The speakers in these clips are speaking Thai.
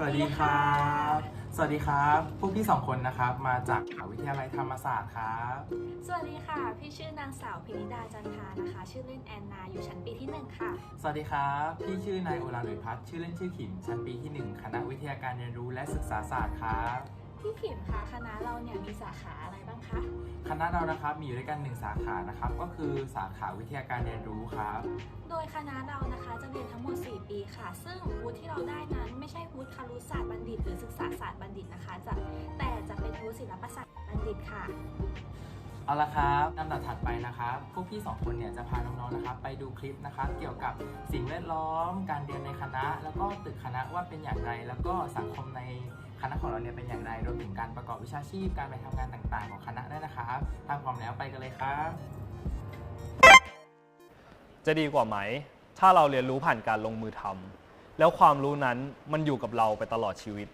สวัสดีครับ สวัสดีครับ พวกพี่สองคนนะครับ มาจากมหาวิทยาลัยธรรมศาสตร์ครับ สวัสดีค่ะ พี่ชื่อนางสาวพินิดาจันทรานะคะ ชื่อเล่นแอนนา อยู่ชั้นปีที่หนึ่งค่ะ สวัสดีครับ พี่ชื่อนายโอลานหลุยพัฒน์ชื่อเล่นชื่อขิม ชั้นปีที่ 1 คณะวิทยาการเรียนรู้และศึกษาศาสตร์ครับ พี่ขิมคะคณะเราเนี่ยมีสาขาอะไรบ้างคะ คณะเรานะครับมีอยู่ด้วยกันหนึ่งสาขานะครับ ก็คือสาขาวิทยาการเรียนรู้ครับ โดยคณะเรานะคะจะเรียนทั้งหมด 4 ปีค่ะ ซึ่งวุฒิที่เราได้นั้นไม่ใช่วุฒิค รุศาสตร์บัณฑิต หรือศึกษาศาสตร์บัณฑิตนะคะจะแต่จะเป็นวุฒิศิลปศาสตร์บัณฑิตค่ะ เอาละครับลำดับถัดไปนะครับพวกพี่สองคนเนี่ยจะพาน้องๆนะครับ ไปดูคลิปนะครับเกี่ยวกับสิ่งแวดล้อม การเรียนในคณะ แล้วก็ตึกคณะว่าเป็นอย่างไร แล้วก็สังคมในคณะของเราเนี่ยเป็นอย่างไรรวมถึงการประกอบวิชาชีพ การไปทำงานต่างๆ ของคณะด้วยนะครับถ้าพร้อมแล้วไปกันเลยครับ จะดีกว่าไหม ถ้าเราเรียนรู้ผ่านการลงมือทำ แล้วความรู้นั้นมันอยู่กับเราไปตลอดชีวิต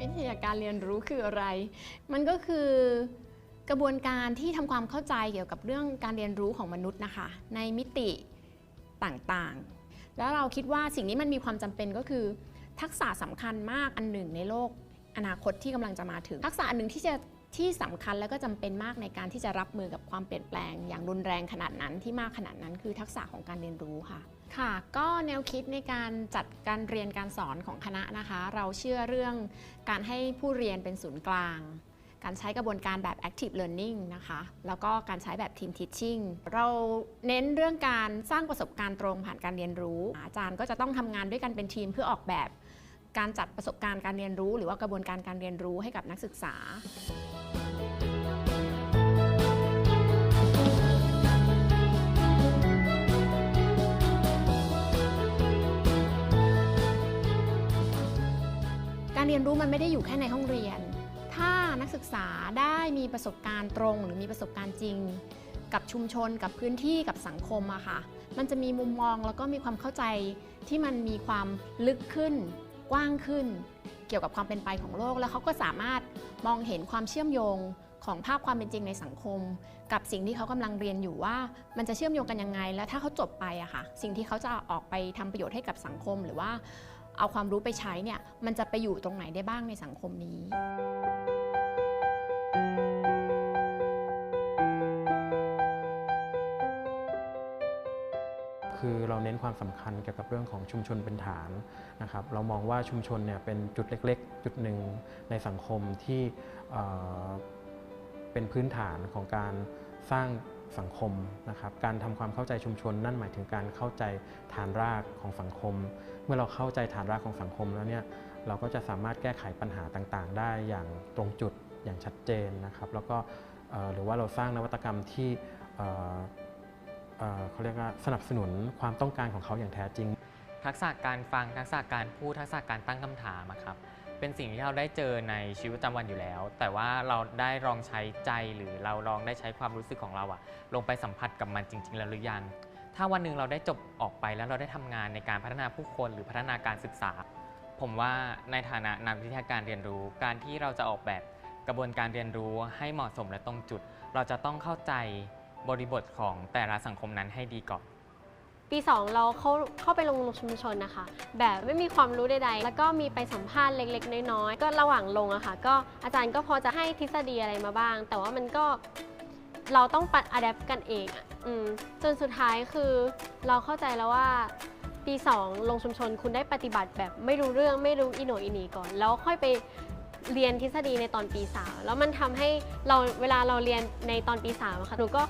วิทยาการเรียนรู้คืออะไร มันก็คือ กระบวนการที่ทำความเข้าใจเกี่ยวกับเรื่องการเรียนรู้ของมนุษย์นะคะ ในมิติต่างๆ แล้วเราคิดว่าสิ่งนี้มันมีความจำเป็นก็คือ ทักษะสำคัญมากอันหนึ่งในโลกอนาคตที่กำลังจะมาถึง ทักษะอันหนึ่งที่จะที่สำคัญแล้วก็จำเป็นมากในการที่จะรับมือกับความเปลี่ยนแปลง อย่างรุนแรงขนาดนั้นที่มากขนาดนั้นคือทักษะของการเรียนรู้ค่ะ ค่ะ ก็แนวคิดในการจัดการเรียนการสอนของคณะนะคะ เราเชื่อเรื่องการให้ผู้เรียนเป็นศูนย์กลาง การใช้กระบวนการแบบ active learning นะคะ แล้วก็การใช้แบบ team teaching เราเน้นเรื่องการสร้างประสบการณ์ตรงผ่านการเรียนรู้ อาจารย์ก็จะต้องทำงานด้วยกันเป็นทีมเพื่อออกแบบ การจัดประสบการณ์การเรียนรู้ หรือว่ากระบวนการการเรียนรู้ให้กับนักศึกษาการเรียนรู้มันไม่ได้อยู่แค่ในห้องเรียน นักศึกษาได้มีประสบการณ์ตรง หรือมีประสบการณ์จริง กับชุมชนกับพื้นที่กับสังคมอะค่ะ มันจะมีมุมมองแล้วก็มีความเข้าใจที่มันมีความลึกขึ้น กว้างขึ้น เกี่ยวกับความเป็นไปของโลก แล้วเขาก็สามารถมองเห็นความเชื่อมโยงของภาพความเป็นจริงในสังคม กับสิ่งที่เขากำลังเรียนอยู่ว่า มันจะเชื่อมโยงกันยังไง แล้วถ้าเขาจบไปอะค่ะ สิ่งที่เขาจะออกไปทำประโยชน์ให้กับสังคม หรือว่าเอาความรู้ไปใช้เนี่ยมันจะไปอยู่ตรงไหนได้บ้างในสังคมนี้ คือเราเน้นความสำคัญเกี่ยวกับเรื่องของชุมชนเป็นฐานนะครับเรามองว่าชุมชนเนี่ยเป็นจุดเล็ก ๆ จุดหนึ่งในสังคมที่เป็นพื้นฐานของการสร้างสังคมนะครับการทำความเข้าใจชุมชนนั่นหมายถึงการเข้าใจฐานรากของสังคม เมื่อเราเข้าใจฐานรากของสังคมแล้วเนี่ยเราก็จะสามารถแก้ไขปัญหาต่างๆ ได้อย่างตรงจุดอย่างชัดเจนนะครับ แล้วก็หรือว่าเราสร้างนวัตกรรมที่ เขาเรียกว่าสนับสนุนความต้องการของเขาอย่างแท้จริง ทักษะการฟังทักษะการพูดทักษะการตั้งคำถามอะครับเป็นสิ่งที่เราได้เจอในชีวิตประจำวันอยู่แล้ว แต่ว่าเราได้ลองใช้ใจหรือเราลองได้ใช้ความรู้สึกของเราอะลงไปสัมผัสกับมันจริง ๆ แล้วหรือยัง ถ้าวันหนึ่งเราได้จบออกไปแล้วเราได้ทำงานในการพัฒนาผู้คนหรือพัฒนาการศึกษา ผมว่าในฐานะนักวิทยาการเรียนรู้ การที่เราจะออกแบบกระบวนการเรียนรู้ให้เหมาะสมและตรงจุด เราจะต้องเข้าใจ บริบทของแต่ละสังคมนั้นให้ดีก่อน ปี 2 เราเข้าเข้าไปลงชุมชนนะคะ แบบไม่มีความรู้ใดๆ แล้วก็มีไปสัมภาษณ์เล็กๆ น้อยๆ ก็ระหว่างลงอะค่ะ ก็อาจารย์ก็พอจะให้ทฤษฎีอะไรมาบ้าง แต่ว่ามันก็เราต้องปัดอัดแอปกันเองอะอืมจนสุดท้ายคือเราเข้าใจแล้วว่าปี 2 ลงชุมชนคุณได้ปฏิบัติแบบไม่รู้เรื่องไม่รู้อีโนอีหนีก่อน แล้วค่อยไปเรียนทฤษฎีในตอนปีสามแล้วมันทำให้เราเวลาเราเรียนในตอนปีสามอะค่ะหนูก็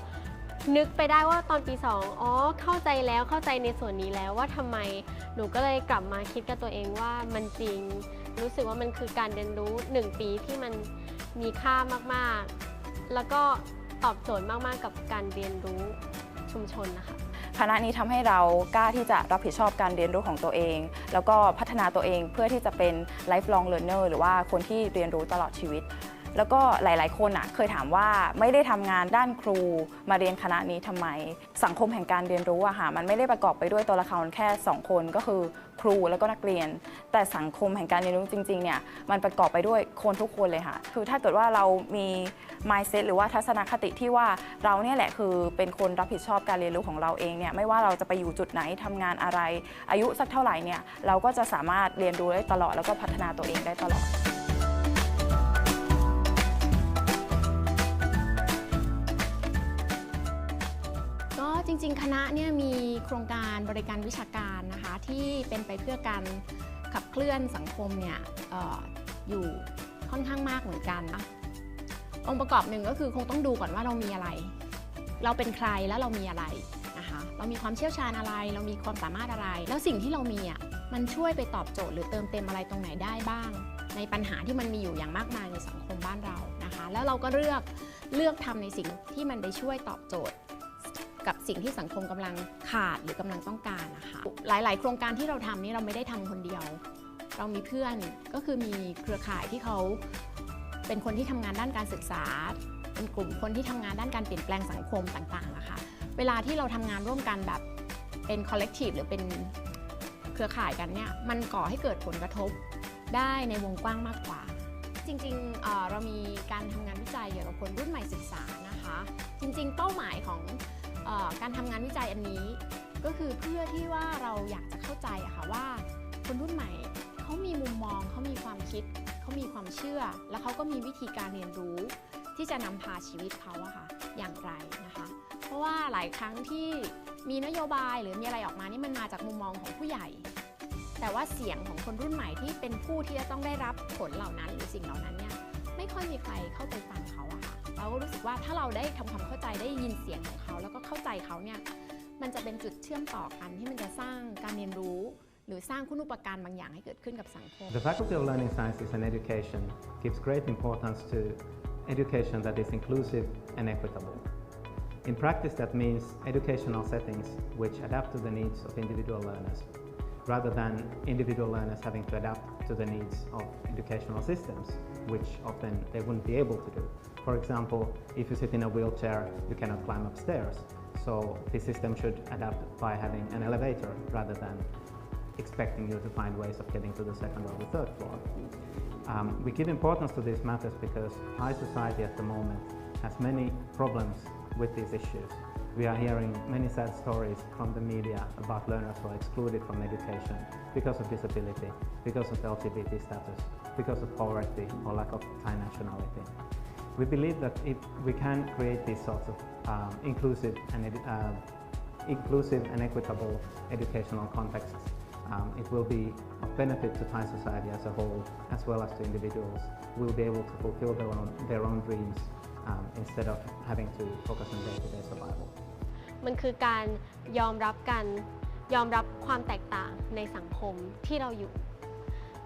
นึกไปได้ว่าตอนปี 2 อ๋อ เข้าใจแล้วเข้าใจในส่วนนี้แล้วว่าทำไม หนูก็เลยกลับมาคิดกับตัวเองว่ามันจริง รู้สึกว่ามันคือการเรียนรู้ 1 ปีที่มันมีค่ามากๆ แล้วก็ตอบโจทย์มาก ๆ กับการเรียนรู้ชุมชนนะคะคณะนี้ทำให้เรากล้าที่จะรับผิดชอบการเรียนรู้ของตัวเอง แล้วก็พัฒนาตัวเองเพื่อที่จะเป็น lifelong learner หรือว่าคนที่เรียนรู้ตลอดชีวิต แล้วก็หลาย ๆ คนอะเคยถามว่าไม่ได้ทำงานด้านครูมาเรียนคณะนี้ทำไม สังคมแห่งการเรียนรู้อะค่ะมันไม่ได้ประกอบไปด้วยตัวละครแค่ 2 คนก็คือครูแล้วก็นักเรียน แต่สังคมแห่งการเรียนรู้จริง ๆ เนี่ยมันประกอบไปด้วยคนทุกคนเลยค่ะคือถ้าเกิดว่าเรามี mindset หรือว่าทัศนคติที่ว่าเราเนี่ยแหละคือเป็นคนรับผิดชอบการเรียนรู้ของเราเองเนี่ยไม่ว่าเราจะไปอยู่จุดไหนทำงานอะไร อายุสักเท่าไหร่เนี่ยเราก็จะสามารถเรียนรู้ได้ตลอดแล้วก็พัฒนาตัวเองได้ตลอด ริง ๆ คณะเนี่ยมีโครงการบริการวิชาการนะคะที่เป็นไปเพื่อการขับเคลื่อนสังคมเนี่ยอออยู่ค่อนข้างมากเหมือนกัน องค์ประกอบหนึ่งก็คือคงต้องดูก่อนว่าเรามีอะไร เราเป็นใครแล้วเรามีอะไรนะคะเรามีความเชี่ยวชาญอะไร เรามีความสามารถอะไร แล้วสิ่งที่เรามีอะมันช่วยไปตอบโจทย์หรือเติมเต็มอะไรตรงไหนได้บ้าง ในปัญหาที่มันมีอยู่อย่างมากมายในสังคมบ้านเรานะคะ แล้วเราก็เลือกเลือกทำในสิ่งที่มันไปช่วยตอบโจทย์ กับสิ่งที่สังคมกำลังขาดหรือกำลังต้องการนะคะหลาย ๆ โครงการที่เราทำนี่เราไม่ได้ทำคนเดียว เรามีเพื่อนก็คือมีเครือข่ายที่เขาเป็นคนที่ทำงานด้านการศึกษา เป็นกลุ่มคนที่ทำงานด้านการเปลี่ยนแปลงสังคมต่างๆอะค่ะเวลาที่เราทำงานร่วมกันแบบเป็น collective หรือเป็นเครือข่ายกันเนี่ยมันก่อให้เกิดผลกระทบได้ในวงกว้างมากกว่า จริงๆเเรามีการทำงานวิจัยเกี่ยวกับคนรุ่นใหม่ศึกษานะคะ จริงๆ เป้าหมายของ การทำงานวิจัยอันนี้ ก็คือเพื่อที่ว่าเราอยากจะเข้าใจอะค่ะว่าคนรุ่นใหม่เขามีมุมมองเขามีความคิดเขามีความเชื่อ แล้วเขาก็มีวิธีการเรียนรู้ ที่จะนำพาชีวิตเขาอะค่ะอย่างไรนะคะ เพราะว่าหลายครั้งที่มีนโยบายหรือมีอะไรออกมานี่มันมาจากมุมมองของผู้ใหญ่ แต่ว่าเสียงของคนรุ่นใหม่ที่เป็นผู้ที่จะต้องได้รับผลเหล่านั้นหรือสิ่งเหล่านั้นเนี่ยไม่ค่อยมีใครเข้าไปฟังเขาอะค่ะ เราก็รู้สึกว่าถ้าเราได้ทำความเข้าใจได้ยินเสียงของเขา แล้วก็เข้าใจเขาเนี่ยมันจะเป็นจุดเชื่อมต่อกันที่มันจะสร้างการเรียนรู้ หรือสร้างคุณูปการบางอย่างให้เกิดขึ้นกับสังคม The Faculty of Learning Sciences and Education gives great importance to education that is inclusive and equitable. In practice, that means educational settings which adapt to the needs of individual learners, rather than individual learners having to adapt to the needs of educational systems, which often they wouldn't be able to do. For example, if you sit in a wheelchair, you cannot climb upstairs. So the system should adapt by having an elevator rather than expecting you to find ways of getting to the second or the third floor. Um, we give importance to these matters because high society at the moment has many problems with these issues. We are hearing many sad stories from the media about learners who are excluded from education because of disability, because of LGBT status, because of poverty or lack of Thai nationality. We believe that if we can create these sorts of um, inclusive and edu- uh, inclusive and equitable educational contexts, um, it will be of benefit to Thai society as a whole, as well as to individuals who will be able to fulfill their own, their own dreams um, instead of having to focus on day-to-day survival. มันคือการยอมรับกัน ยอมรับความแตกต่างในสังคมที่เราอยู่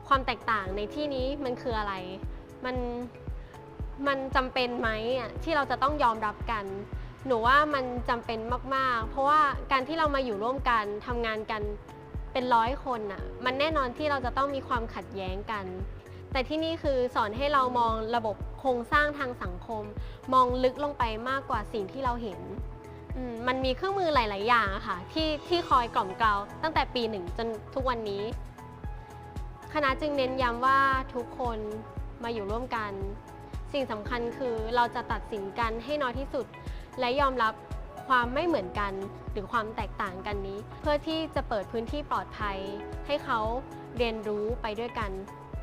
ความแตกต่างในที่นี้มันคืออะไร มัน มันจำเป็นไหมอะที่เราจะต้องยอมรับกัน หนูว่ามันจำเป็นมากๆ เพราะว่าการที่เรามาอยู่ร่วมกันทำงานกันเป็นร้อยคนอะมันแน่นอนที่เราจะต้องมีความขัดแย้งกัน แต่ที่นี่คือสอนให้เรามองระบบโครงสร้างทางสังคม มองลึกลงไปมากกว่าสิ่งที่เราเห็นมมันมีเครื่องมือหลาย ๆ อย่างอะค่ะที่ที่คอยกล่อมเกลาตั้งแต่ปีหนึ่งจนทุกวันนี้ คณะจึงเน้นย้ำว่าทุกคนมาอยู่ร่วมกัน สิ่งสำคัญคือเราจะตัดสินกันให้น้อยที่สุด และยอมรับความไม่เหมือนกันหรือความแตกต่างกันนี้ เพื่อที่จะเปิดพื้นที่ปลอดภัย ให้เขาเรียนรู้ไปด้วยกัน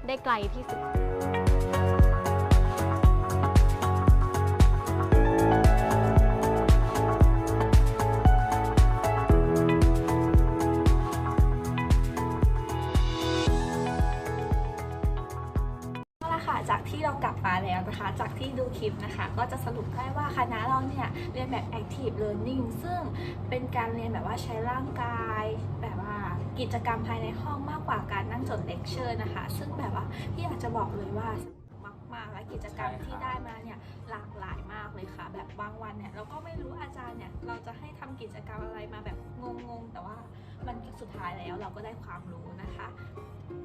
ได้ไกลที่สุด นะคะ จากที่ดูคลิปนะคะ ก็จะสรุปได้ว่าคณะเราเนี่ยเรียนแบบ active learning ซึ่งเป็นการเรียนแบบว่าใช้ร่างกายแบบว่ากิจกรรมภายในห้องมากกว่าการนั่งจดเลคเชอร์นะคะ ซึ่งแบบว่าพี่อยากจะบอกเลยว่าสนุกมากและกิจกรรมที่ได้มาเนี่ยหลากหลายมากเลยค่ะ แบบบางวันเนี่ยเราก็ไม่รู้อาจารย์เนี่ยเราจะให้ทำกิจกรรมอะไรมาแบบงงๆ แต่ว่ามันสุดท้ายแล้วเราก็ได้ความรู้นะคะ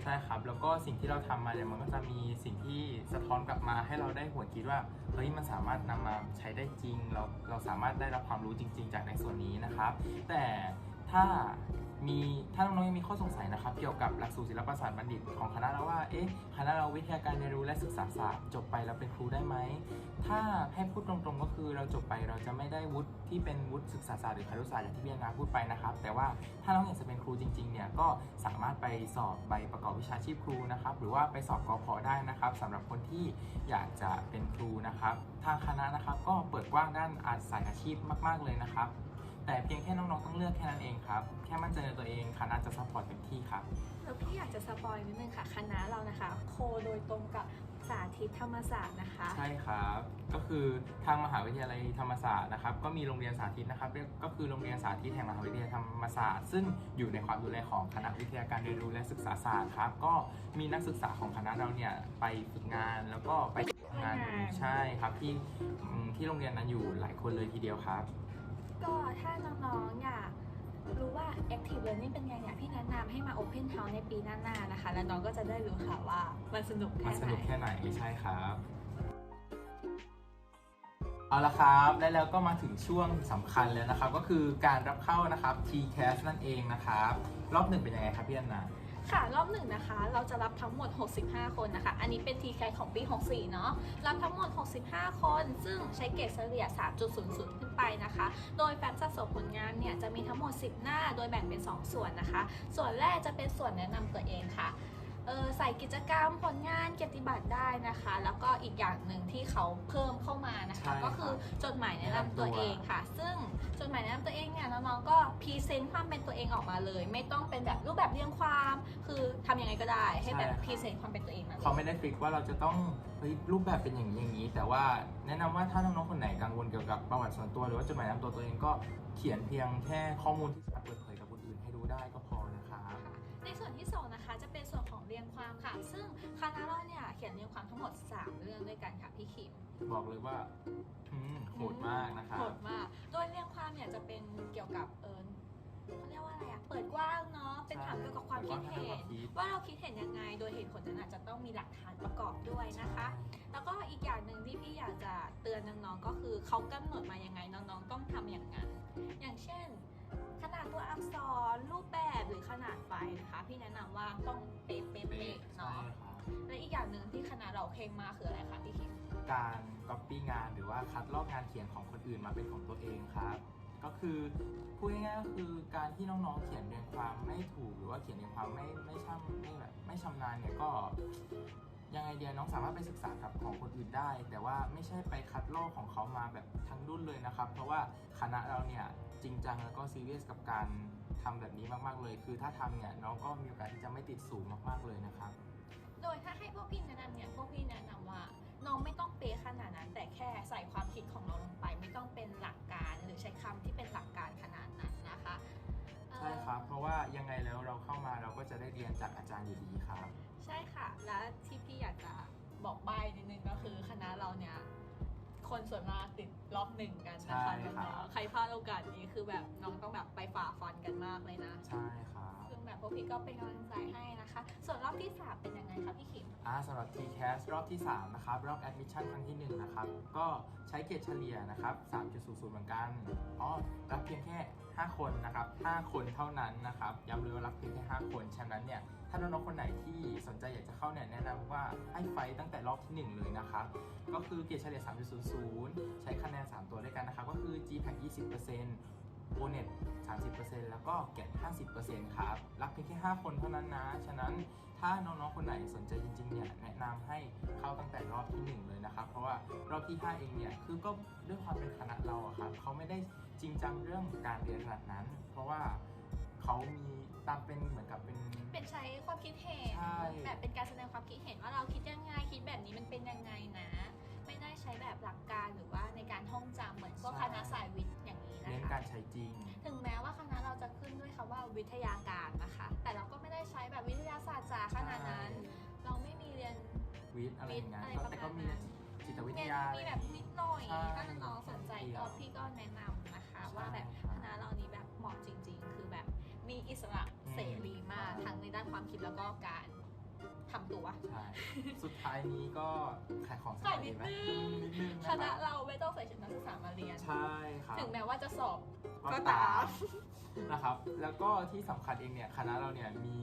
ใช่ครับ แล้วก็สิ่งที่เราทำมาเนี่ยมันก็จะมีสิ่งที่สะท้อนกลับมาให้เราได้หัวคิดว่าเฮ้ยมันสามารถนำมาใช้ได้จริง เราเราสามารถได้รับความรู้จริง ๆ จากในส่วนนี้นะครับ แต่ ถ้ามีถ้าน้องๆยังมีข้อสงสัยนะครับ เกี่ยวกับหลักสูตรศิลปศาสตร์บัณฑิตของคณะเราว่า เอ๊ะ คณะเราวิทยาการเรียนรู้และศึกษาศาสตร์จบไปแล้วเป็นครูได้ไหม ถ้าให้พูดตรงๆก็คือเราจบไปเราจะไม่ได้วุฒิที่เป็นวุฒิศึกษาศาสตร์หรือครุศาสตร์อย่างที่พี่นาพูดไปนะครับ แต่ว่าถ้าน้องอยากจะเป็นครูจริงๆเนี่ยก็สามารถไปสอบใบประกอบวิชาชีพครูนะครับ หรือว่าไปสอบกอพอได้นะครับสำหรับคนที่อยากจะเป็นครูนะครับ ทางคณะนะครับก็เปิดกว้างด้านอาสายอาชีพมาก ๆเลยนะครับ แต่เพียงแค่น้องๆต้องเลือกแค่นั้นเองครับ แค่มั่นใจในตัวเองคณะจะซัพพอร์ตเต็มที่ครับแล้วพี่อยากจะสปอยนิดนึงค่ะคณะเรานะคะ โคโดยตรงกับสาธิตธรรมศาสตร์นะคะ ใช่ครับ ก็คือทางมหาวิทยาลัยธรรมศาสตร์นะครับ ก็มีโรงเรียนสาธิตนะครับเรียกก็คือโรงเรียนสาธิตแห่งมหาวิทยาลัยธรรมศาสตร์ ซึ่งอยู่ในความดูแลของคณะวิทยาการเรียนรู้และศึกษาศาสตร์ครับ ก็มีนักศึกษาของคณะเราเนี่ยไปฝึกงานแล้วก็ไปทำงานอยู่ใช่ครับที่อืมที่โรงเรียนนั้นอยู่หลายคนเลยทีเดียวครับ ก็ถ้าน้องๆอยากรู้ว่า Active Learning เป็นไงเนี่ยพี่แนะนำให้มา Open House ในปีหน้าๆนะคะ แล้วน้องก็จะได้รู้ค่ะว่ามันสนุกแค่นไหนนุกแค่ไหนใช่ครับ เอาละครับและแล้วก็มาถึงช่วงสำคัญแล้วนะครับ ก็คือการรับเข้านะครับ TCAS นั่นเองนะครับ รอบหนึ่งเป็นยังไงครับพี่อันนา ค่ะรอบหนึ่งนะคะเราจะรับทั้งหมด 65 คนนะคะ อันนี้เป็นทีแคของปี 64 เนาะรับทั้งหมด 65 คน ซึ่งใช้เกรดเฉลี่ย 3.00 ขึ้นไปนะคะ โดยแฟ้มสะสมผลงานเนี่ยจะมีทั้งหมด 10 หน้า โดยแบ่งเป็น 2 ส่วนนะคะ ส่วนแรกจะเป็นส่วนแนะนำตัวเองค่ะเออใส่กิจกรรมผลงานเกียรติบัตรได้นะคะ แล้วก็อีกอย่างหนึ่งที่เขาเพิ่มเข้ามานะใช่คะครับก็คือจดหมายแนะนำตัวเองค่ะ ซึ่งจดหมายแนะนำตัวเองเนี่ยน้องๆก็พรีเซนต์ความเป็นตัวเองออกมาเลย ไม่ต้องเป็นแบบรูปแบบเรียงความคือทำยังไงก็ได้ ให้แบบพรีเซนต์ความเป็นตัวเองมาเลยเขาไม่ได้ฟิกว่าเราจะต้องเฮ้ยรูปแบบเป็นอย่างนี้อย่างนี้ แต่ว่าแนะนำว่าถ้าน้องๆคนไหนกังวลเกี่ยวกับประวัติส่วนตัว หรือว่าจดหมายแนะนำตัวตัวเองก็เขียนเพียงแค่ข้อมูลที่สามารถเปิดเผยกับคนอื่นให้รู้ได้ก็พอนะครับในส่วนที่สองนะคะจะเป็นส่วนของเรียงความค่ะ ซึ่งคณะเราเนี่ยเขียนเรียงความทั้งหมด 3 เรื่องด้วยกันค่ะพี่คิมบอกเลยว่าอืมโหดมากนะครับโหดมาก โดยเรียงความเนี่ยจะเป็นเกี่ยวกับเออเขาเรียกว่าอะไรอะเปิดกว้างเนาะเป็นถามเกี่ยวกับความคิดเห็น ว่าเราคิดเห็นยังไง โดยเหตุผลนั้นอาจจะต้องมีหลักฐานประกอบด้วยนะคะ แล้วก็อีกอย่างหนึ่งที่พี่อยากจะเตือนน้องๆก็คือเขากำหนดมายังไงน้องๆต้องทำอย่างนั้น อย่างเช่น ขนาดตัวอักษรรูปแบบหรือขนาดใบนะคะ พี่แนะนำว่าต้องเป๊ะๆๆใช่เนาะครับและอีกอย่างหนึ่งที่คณะเราเคร่งมากคืออะไรคะพี่คิมการก๊อปปี้งานหรือว่าคัดลอกงานเขียนของคนอื่นมาเป็นของตัวเองครับ ก็คือพูดง่ายๆก็คือการที่น้องๆเขียนเรียงความไม่ถูกหรือว่าเขียนเรียงความไม่ไม่ช่ำไม่แบบไม่ชำนาญเนี่ยก็ยังไงเดียน้องสามารถไปศึกษากับของคนอื่นได้ แต่ว่าไม่ใช่ไปคัดลอกของเขามาแบบทั้งรุ่นเลยนะครับ เพราะว่าคณะเราเนี่ยจริงจังแล้วก็ซีเรียสกับการทำแบบนี้มากๆเลย คือถ้าทำเนี่ยน้องก็มีโอกาสที่จะไม่ติดสูงมากๆเลยนะครับ โดยถ้าให้พวกพี่แนะนำเนี่ยพวกพี่แนะนำว่า น้องไม่ต้องเป๊ะขนาดนั้น แต่แค่ใส่ความคิดของเราลงไป ไม่ต้องเป็นหลักการหรือใช้คำที่เป็นหลักการขนาดนั้นนะคะเอ่อใช่ครับ เพราะว่ายังไงแล้วเราเข้ามาเราก็จะได้เรียนจากอาจารย์อยู่ดีครับ ใช่ค่ะ และที่พี่อยากจะบอกใบนิดนึงก็คือคณะเราเนี่ยคนส่วนมากติดรอบหนึ่งกันนะคะใช่ครับน้องๆใครพลาดโอกาสนี้คือแบบน้องต้องแบบไปฝ่าฟันกันมากเลยนะ ใช่ครับซึ่งแบบ พวกพี่ก็เป็นกำลังใจให้นะคะ ส่วนรอบที่สามเป็นยังไงคะพี่ขิม อ่าสำหรับ TCAS รอบที่ 3 นะครับ รอบ Admission ครั้งที่ 1 นะครับ ก็ใช้เกรดเฉลี่ยนะครับ 3.00 เหมือนกันอ๋อรับเพียงแค่ 5 คนนะครับ 5 คนเท่านั้นนะครับย้ำเลยว่ารับเพียงแค่ 5 คน ฉะนั้นเนี่ย ถ้าน้องๆคนไหนที่สนใจอยากจะเข้าเนี่ยแนะนำว่าให้ไฟตั้งแต่รอบที่ 1 เลยนะครับ ก็คือเกรดเฉลี่ย 3.00 ใช้คะแนน 3 ตัวด้วยกันนะครับ ก็คือ GPAC 20% o n e t 30%แล้วก็แกะ50%ครับ รับเพียงแค่ 5 คนเท่านั้นนะ ฉะนั้นถ้าน้องๆ คนไหนสนใจจริงๆ เนี่ย แนะนำให้เข้าตั้งแต่รอบที่ 1 เลยนะครับ เพราะว่ารอบที่ 5 เองเนี่ย คือก็ด้วยความเป็นคณะเราอะครับ เขาไม่ได้จริงจังเรื่องการเรียนขนาดนั้น เพราะว่าเขามีตามเป็นเหมือนกับเป็น เป็นใช้ความคิดเห็นใช่แบบเป็นการแสดงความคิดเห็นว่าเราคิดยังไง คิดแบบนี้มันเป็นยังไงนะ ไม่ได้ใช้แบบหลักการหรือว่าในการท่องจำเหมือนพวกคณะสายวิทย์อย่างนี้นะ เน้นคะการใช้จริง ถึงแม้ว่าคณะเราจะขึ้นด้วยคำว่าวิทยาการนะคะ แต่เราก็ไม่ได้ใช้แบบวิทยาศาสตร์จ๋าขนาดนั้น เราไม่มีเรียนวิทย์อะไรอย่างเงี้ยวิทย์อะไรแต่ก็มีประมาณนั้นจิตวิทเรียนยามีแบบนิดหน่อยใช่ถ้าน้องๆสนใจเดียวก็พี่ก็แนะนำนะคะใช่ว่าแบบครับคณะเรานี้แบบเหมาะจริง ๆ คือแบบมีอิสระอืมเสรีมากใช่ทั้งในด้านความคิดแล้วก็การ ทำตัว ใช่ สุดท้ายนี้ก็ขายของสักขายหนิอยดไหมนึงนิดนึงคณะเราไม่ต้องใส่ชุดนักศึกษามาเรียน ใช่ครับ ถึงแม้ว่าจะสอบก็ก็ตาตามมนะครับ แล้วก็ที่สำคัญเองเนี่ยคณะเราเนี่ยมี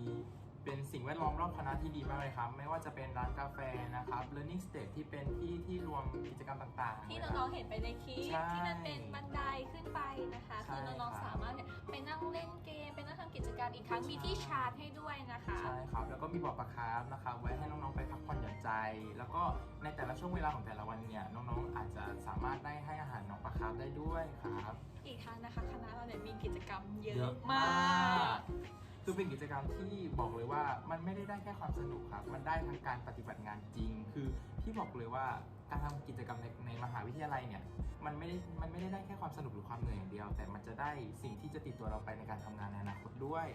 เป็นสิ่งแวดล้อมรอบคณะที่ดีมากเลยครับ ไม่ว่าจะเป็นร้านกาแฟนะครับ learning stage ที่เป็นที่ที่รวมกิจกรรมต่างๆ ที่ะครับน้องๆเห็นไปในคลิปใช่ที่มันเป็นบันไดขึ้นไปนะคะ ใช่คือน้องครับๆสามารถเนี่ยไปนั่งเล่นเกมไปนั่งทำกิจกรรมอีกครั้ง ใช่ มีที่ชาร์จให้ด้วยนะคะ ใช่ครับ แล้วก็มีบ่อปลาคาร์ฟนะครับ ไว้ให้น้องๆไปพักผ่อนหย่อนใจ แล้วก็ในแต่ละช่วงเวลาของแต่ละวันเนี่ยน้องๆอาจจะสามารถได้ให้อาหารน้องปลาคาร์ฟได้ด้วยครับ อีกครั้งนะคะ คณะเราเนี่ยมีกิจกรรมเยเยอะอะมมาาก ก คือเป็นกิจกรรมที่บอกเลยว่ามันไม่ได้ได้แค่ความสนุกครับ มันได้ทั้งการปฏิบัติงานจริง คือที่บอกเลยว่าการทำกิจกรรมในในมหาวิทยาลัยเนี่ยมันไม่ได้มันไม่ได้ได้แค่ความสนุกหรือความเหนื่อยอย่างเดียว แต่มันจะได้สิ่งที่จะติดตัวเราไปในการทำงานในอนาคตด้วย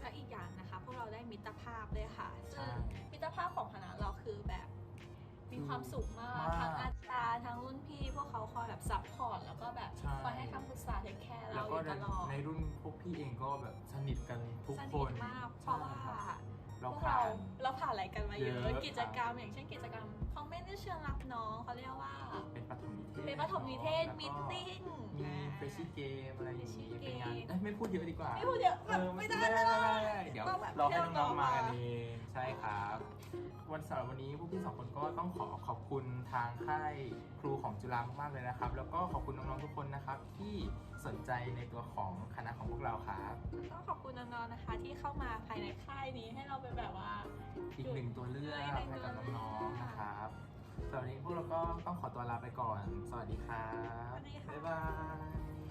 และอีกอย่างนะคะพวกเราได้มิตรภาพเลยค่ะใช่ซึ่งมิตรภาพของคณะเราคือแบบ มีความสุขมาก มากทั้งอาจารย์ทั้งรุ่นพี่ พวกเขาคอยแบบซัพพอร์ตแล้วก็แบบใช่ คอยให้คำปรึกษาเทคแคร์แล้เราวอก็ยู่ในตลอดในรุ่นพวกพี่เองก็แบบสนิทกันทุกสคนิทนมากเพใช่ราะว่า ครับเราพวกผ่าเราน เราผ่านอะไรกันมาเยเยอะอะ กิจกรรมอย่างเช่นกิจกรรมเขา ไม่ได้เชิงรับน้องเขาเรียกว่า เป็นปฐมนิเทศเป็นปฐมนิเทศแล้วก็มิทติ้งมีเฟชชี่เกมอะไรอย่างนี้ Freshie เป็นงาน Game เอ้ยไม่พูดเยอะดีกว่าไม่พูดเยอะแบบเออไม่ได้ไม่ได้ไม่ไม่ได้ได้เดี๋ยวต้องแบบรอให้น้องๆให้น้องๆมากันมาเองใช่ครับวันสำหรับวันนี้พวกพี่สองคนก็ต้องขอขอบคุณทางค่ายครูของจุฬามากๆเลยนะครับ แล้วก็ขอบคุณน้องๆทุกคนนะครับ ที่สนใจในตัวของคณะของพวกเราครับก็ขอบคุณน้องๆนะคะ ที่เข้ามาภายในค่ายนี้ให้เราเป็นแบบว่าอีกหนึ่งตัวเลือกอีกหนึ่งให้กับตัวเลือกน้องๆนะครับ สำหรับวันนี้พวกเราก็ต้องขอตัวลาไปก่อน สวัสดีครับสวัสดีค่ะบ๊ายบาย